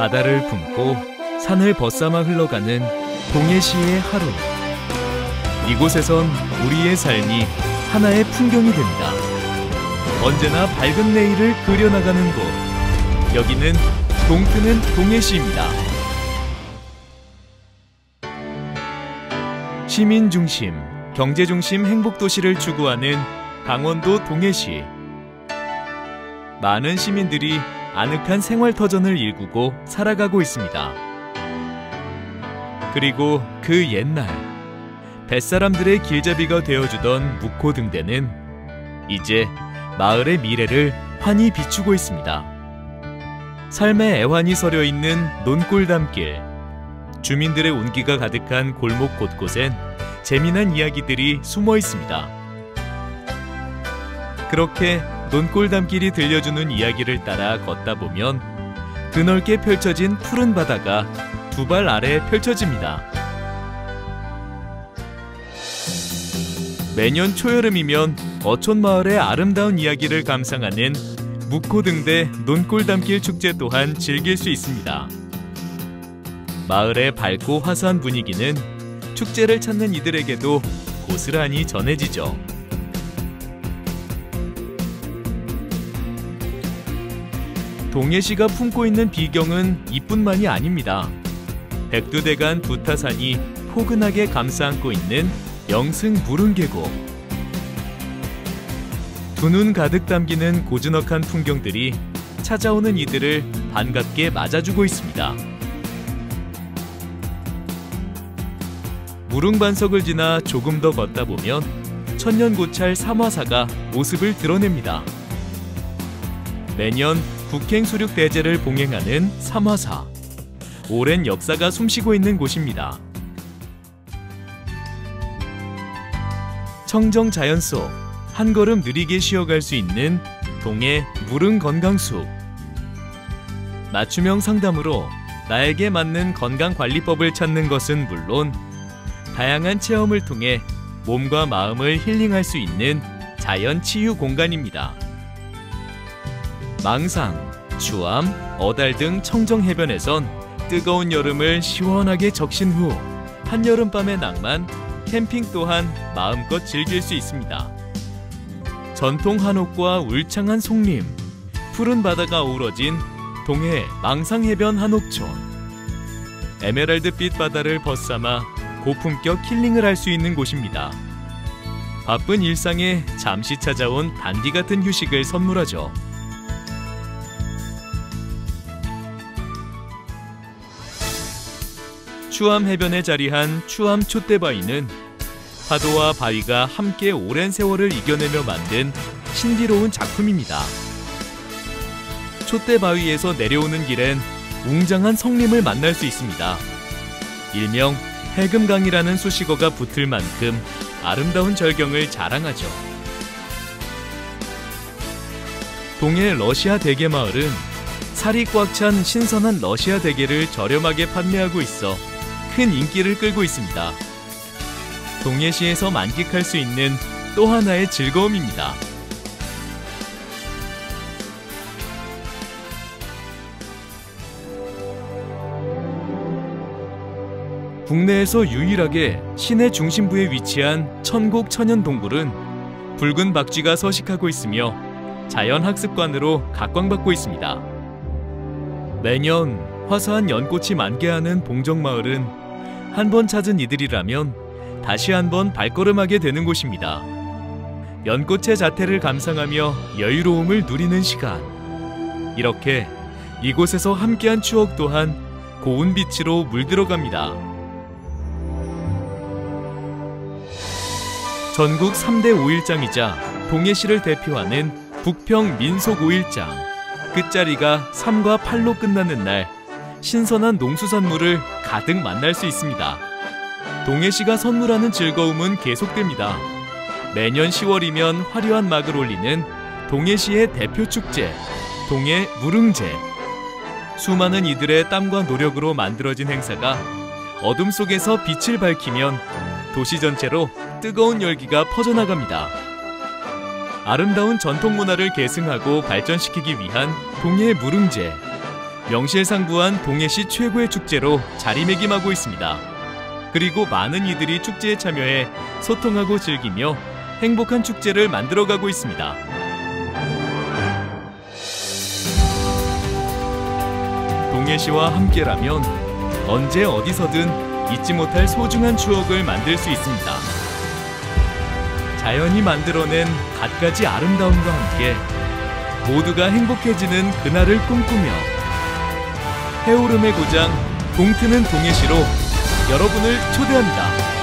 바다를 품고 산을 벗삼아 흘러가는 동해시의 하루. 이곳에선 우리의 삶이 하나의 풍경이 됩니다. 언제나 밝은 내일을 그려나가는 곳. 여기는 동트는 동해시입니다. 시민 중심, 경제 중심 행복 도시를 추구하는 강원도 동해시. 많은 시민들이 아늑한 생활 터전을 일구고 살아가고 있습니다. 그리고 그 옛날 뱃사람들의 길잡이가 되어주던 묵호 등대는 이제 마을의 미래를 환히 비추고 있습니다. 삶의 애환이 서려 있는 논골담길, 주민들의 온기가 가득한 골목 곳곳엔 재미난 이야기들이 숨어 있습니다. 그렇게 논골담길이 들려주는 이야기를 따라 걷다 보면 드넓게 펼쳐진 푸른 바다가 두 발 아래 펼쳐집니다. 매년 초여름이면 어촌 마을의 아름다운 이야기를 감상하는 묵호등대 논골담길 축제 또한 즐길 수 있습니다. 마을의 밝고 화사한 분위기는 축제를 찾는 이들에게도 고스란히 전해지죠. 동해시가 품고 있는 비경은 이뿐만이 아닙니다. 백두대간 두타산이 포근하게 감싸안고 있는 영승 무릉계곡. 두 눈 가득 담기는 고즈넉한 풍경들이 찾아오는 이들을 반갑게 맞아주고 있습니다. 무릉반석을 지나 조금 더 걷다 보면 천년고찰 삼화사가 모습을 드러냅니다. 매년 북행 수륙 대제를 봉행하는 삼화사. 오랜 역사가 숨쉬고 있는 곳입니다. 청정 자연 속 한 걸음 느리게 쉬어갈 수 있는 동해 무릉 건강숲. 맞춤형 상담으로 나에게 맞는 건강 관리법을 찾는 것은 물론 다양한 체험을 통해 몸과 마음을 힐링할 수 있는 자연 치유 공간입니다. 망상, 추암, 어달 등 청정 해변에선 뜨거운 여름을 시원하게 적신 후 한여름밤의 낭만, 캠핑 또한 마음껏 즐길 수 있습니다. 전통 한옥과 울창한 송림, 푸른 바다가 어우러진 동해 망상해변 한옥촌. 에메랄드빛 바다를 벗삼아 고품격 힐링을 할 수 있는 곳입니다. 바쁜 일상에 잠시 찾아온 단디 같은 휴식을 선물하죠. 추암 해변에 자리한 추암 촛대바위는 파도와 바위가 함께 오랜 세월을 이겨내며 만든 신비로운 작품입니다. 촛대바위에서 내려오는 길엔 웅장한 성림을 만날 수 있습니다. 일명 해금강이라는 수식어가 붙을 만큼 아름다운 절경을 자랑하죠. 동해 러시아 대게 마을은 살이 꽉 찬 신선한 러시아 대게를 저렴하게 판매하고 있어 큰 인기를 끌고 있습니다. 동해시에서 만끽할 수 있는 또 하나의 즐거움입니다. 국내에서 유일하게 시내 중심부에 위치한 천곡 천연동굴은 붉은 박쥐가 서식하고 있으며 자연학습관으로 각광받고 있습니다. 매년 화사한 연꽃이 만개하는 봉정마을은 한 번 찾은 이들이라면 다시 한 번 발걸음하게 되는 곳입니다. 연꽃의 자태를 감상하며 여유로움을 누리는 시간. 이렇게 이곳에서 함께한 추억 또한 고운 빛으로 물들어갑니다. 전국 3대 5일장이자 동해시를 대표하는 북평 민속 5일장. 끝자리가 3과 8로 끝나는 날 신선한 농수산물을 가득 만날 수 있습니다. 동해시가 선물하는 즐거움은 계속됩니다. 매년 10월이면 화려한 막을 올리는 동해 시의 대표 축제, 동해 무릉제. 수많은 이들의 땀과 노력으로 만들어진 행사가 어둠 속에서 빛을 밝히면 도시 전체로 뜨거운 열기가 퍼져나갑니다. 아름다운 전통 문화를 계승하고 발전시키기 위한 동해 무릉제. 명실상부한 동해시 최고의 축제로 자리매김하고 있습니다. 그리고 많은 이들이 축제에 참여해 소통하고 즐기며 행복한 축제를 만들어가고 있습니다. 동해시와 함께라면 언제 어디서든 잊지 못할 소중한 추억을 만들 수 있습니다. 자연이 만들어낸 갖가지 아름다움과 함께 모두가 행복해지는 그날을 꿈꾸며 해오름의 고장 동트는 동해시로 여러분을 초대합니다.